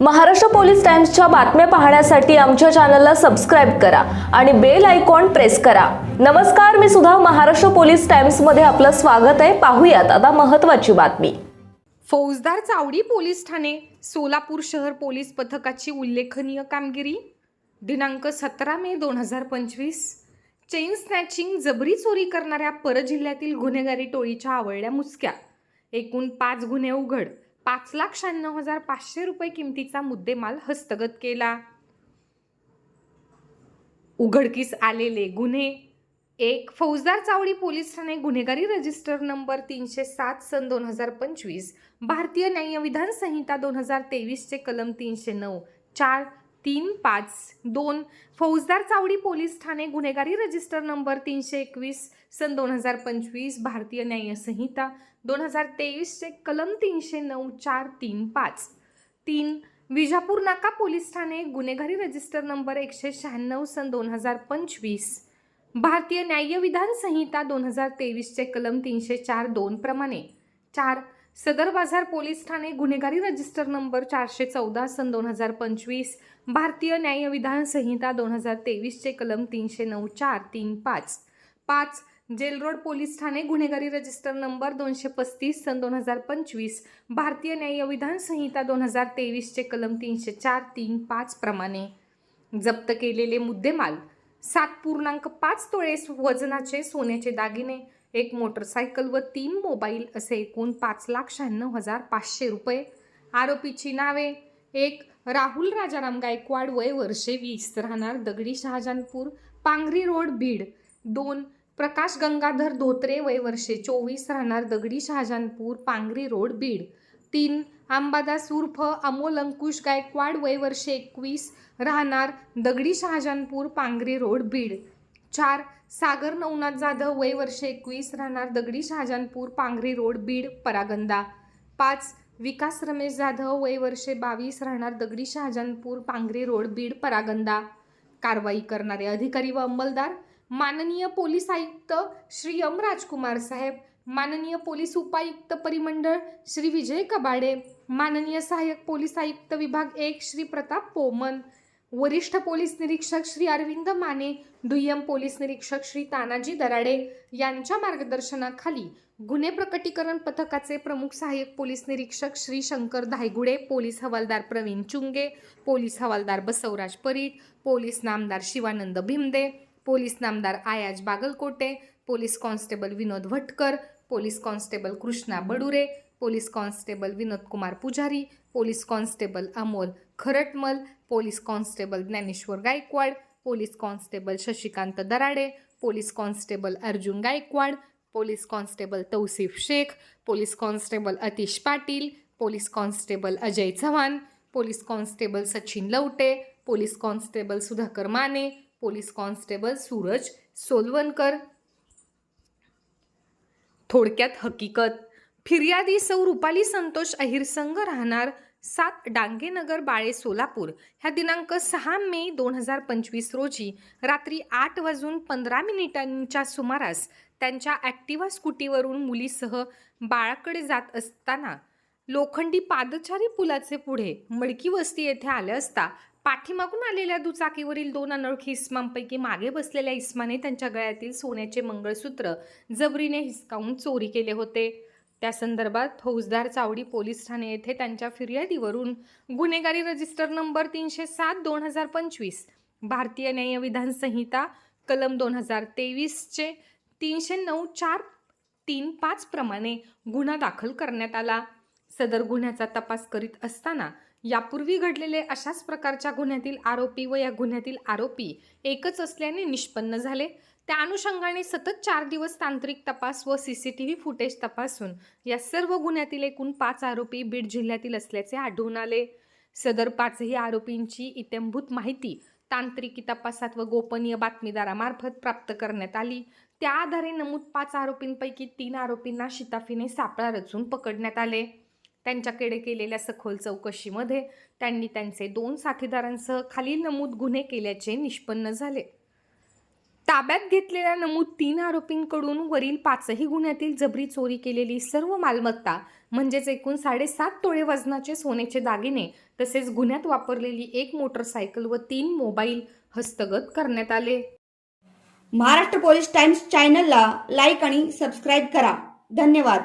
Maharashtra police टाइम्सच्या बातम्या पाहण्यासाठी आमच्या चॅनलला सबस्क्राईब करा आणि बेल आयकॉन प्रेस करा. नमस्कार मी सुद्धा महाराष्ट्र पोलीस टाइम्समध्ये आपलं स्वागत आहे. पाहूयात आता महत्वाची बातमी. फौजदार चावडी पोलीस ठाणे सोलापूर शहर पोलीस पथकाची उल्लेखनीय कामगिरी. दिनांक सतरा मे दोन हजार पंचवीस. चेन स्नॅचिंग जबरी चोरी करणाऱ्या परजिल्ह्यातील गुन्हेगारी टोळीच्या आवळल्या मुसक्या. एकूण पाच गुन्हे उघड. पाच लाख शहाण्णव हजार पाचशे रुपये किमतीचा मुद्देमाल हस्तगत केला. उघडकीस आलेले गुन्हे. एक फौजदार चावडी पोलीस ठाणे गुन्हेगारी रजिस्टर नंबर तीनशे सात सन दोन हजार पंचवीस. भारतीय न्याय विधान संहिता दोन हजार तेवीसचे कलम तीनशे नऊ. चार तीन पाच दोन. फौजदार चावडी पोलीस ठाणे गुन्हेगारी रजिस्टर नंबर तीनशे एकवीस सन दोन हजार पंचवीस भारतीय न्यायसंहिता दोन हजार तेवीसचे कलम तीनशे नऊ चार तीन पाच. तीन विजापूर नाका पोलीस ठाणे गुन्हेगारी रजिस्टर नंबर एकशे शहाण्णव सन दोन हजार पंचवीस. भारतीय न्याय विधान संहिता दोन हजार तेवीसचे कलम तीनशे चार दोन प्रमाणे. चार सदर बाजार पोलीस ठाणे गुन्हेगारी रजिस्टर नंबर चारशे चौदा सन दोन हजार पंचवीस भारतीय न्यायविधान संहिता दोन हजार तेवीसचे कलम तीनशे नऊ चार तीन पाच. पाच जेल रोड पोलीस ठाणे गुन्हेगारी रजिस्टर नंबर दोनशे पस्तीस सन दोन हजार पंचवीस भारतीय न्यायविधान संहिता दोन हजार तेवीसचे कलम तीनशे चार तीन पाच प्रमाणे. जप्त केलेले मुद्देमाल सात पूर्णांक पाच तोळे वजनाचे सोन्याचे दागिने एक मोटरसायकल व तीन मोबाईल असे एकूण पाच लाख शहाण्णव हजार पाचशे रुपये. आरोपीची नावे एक राहुल राजाराम गायकवाड वय वर्षे वीस राहणार दगडी शहाजहानपूर पांगरी रोड बीड. दोन प्रकाश गंगाधर धोत्रे वय वर्षे चोवीस राहणार दगडी शहाजहानपूर पांगरी रोड बीड. तीन अंबादास उर्फ अमोल अंकुश गायकवाड वय वर्षे एकवीस राहणार दगडी शहाजहानपूर पांगरी रोड बीड. चार सागर नवनाथ जाधव वय वर्ष एकवीस राहणार दगडी शहाजहानपूर पांघरी रोड बीड परागंदा. पाच विकास रमेश जाधव वय वर्षे बावीस राहणार दगडी शहाजहानपूर पांगरी रोड बीड परागंदा. कारवाई करणारे अधिकारी व अंमलदार. माननीय पोलीस आयुक्त श्री एम राजकुमार साहेब. माननीय पोलीस उपायुक्त परिमंडळ श्री विजय कबाडे. माननीय सहाय्यक पोलीस आयुक्त विभाग एक श्री प्रताप पोमन. वरिष्ठ पोलीस निरीक्षक श्री अरविंद माने दुय्यम पोलीस निरीक्षक श्री तानाजी दराडे यांच्या मार्गदर्शनाखाली गुन्हे प्रकटीकरण पथकाचे प्रमुख सहाय्यक पोलीस निरीक्षक श्री शंकर धायगुडे पोलीस हवालदार प्रवीण चुंगे पोलीस हवालदार बसवराज परीट पोलीस नामदार शिवानंद भिमदे पोलीस नामदार Ayaj Bagalkote police constable Vinod Bhatkar police constable Krishna Badure police constable Vinod Kumar Pujari police constable Amol Kharatmal police constable Dnyaneshwar Gaikwad police constable Shashikant Darade police constable Arjun Gaikwad police constable Tausif Shaikh police constable Atish Patil police constable Ajay Chavan police constable Sachin Lavate police constable Sudhakar Mane police constable Suraj Solavankar थोडक्यात हकीकत. फिर्यादी सौ रुपाली संतोष अहिरसंग राहणार सात डांगेनगर बाळे सोलापूर ह्या दिनांक सहा मे दोन हजार पंचवीस रोजी रात्री आठ वाजून पंधरा मिनिटांच्या सुमारास त्यांच्या ॲक्टिवा स्कूटीवरून मुलीसह बाळाकडे जात असताना लोखंडी पादचारी पुलाचे पुढे मडकी वस्ती येथे आले असता पाठीमागून आलेल्या दुचाकीवरील दोन अनोळखी इस्मांपैकी मागे बसलेल्या इस्माने त्यांच्या गळ्यातील सोन्याचे मंगळसूत्र जबरीने हिसकावून चोरी केले होते. त्या संदर्भात फौजदार चावडी पोलीस ठाणे येथे त्यांच्या फिर्यादीवरून गुन्हेगारी रजिस्टर नंबर तीनशे सात दोन हजार पंचवीस भारतीय न्याय विधान संहिता कलम दोन हजार तेवीसचे तीनशे नऊ चार तीन पाच प्रमाणे गुन्हा दाखल करण्यात आला. सदर गुन्ह्याचा तपास करीत असताना यापूर्वी घडलेले अशाच प्रकारच्या गुन्ह्यातील आरोपी व या गुन्ह्यातील आरोपी एकच असल्याने निष्पन्न झाले. त्या अनुषंगाने सतत चार दिवस तांत्रिक तपास व C C T V footage तपासून या सर्व गुन्ह्यातील एकूण पाच आरोपी बीड जिल्ह्यातील असल्याचे आढळून आले. सदर पाचही आरोपींची इत्यंभूत माहिती तांत्रिकी तपासात व गोपनीय बातमीदारामार्फत प्राप्त करण्यात आली. त्या आधारे नमूद पाच आरोपींपैकी तीन आरोपींना शिताफीने सापळा रचून पकडण्यात आले. त्यांच्याकडे केलेल्या सखोल चौकशीमध्ये त्यांनी त्यांचे दोन साथीदारांसह खालील नमूद गुन्हे केल्याचे निष्पन्न झाले. ताब्यात घेतलेल्या नमूद तीन आरोपींकडून वरील पाचही गुन्ह्यातील जबरी चोरी केलेली सर्व मालमत्ता म्हणजेच एकूण साडेसात तोळे वजनाचे सोन्याचे दागिने तसेच गुन्ह्यात वापरलेली एक मोटरसायकल व तीन मोबाईल हस्तगत करण्यात आले. महाराष्ट्र पोलीस टाइम्स चॅनलला लाईक आणि सबस्क्राईब करा. धन्यवाद.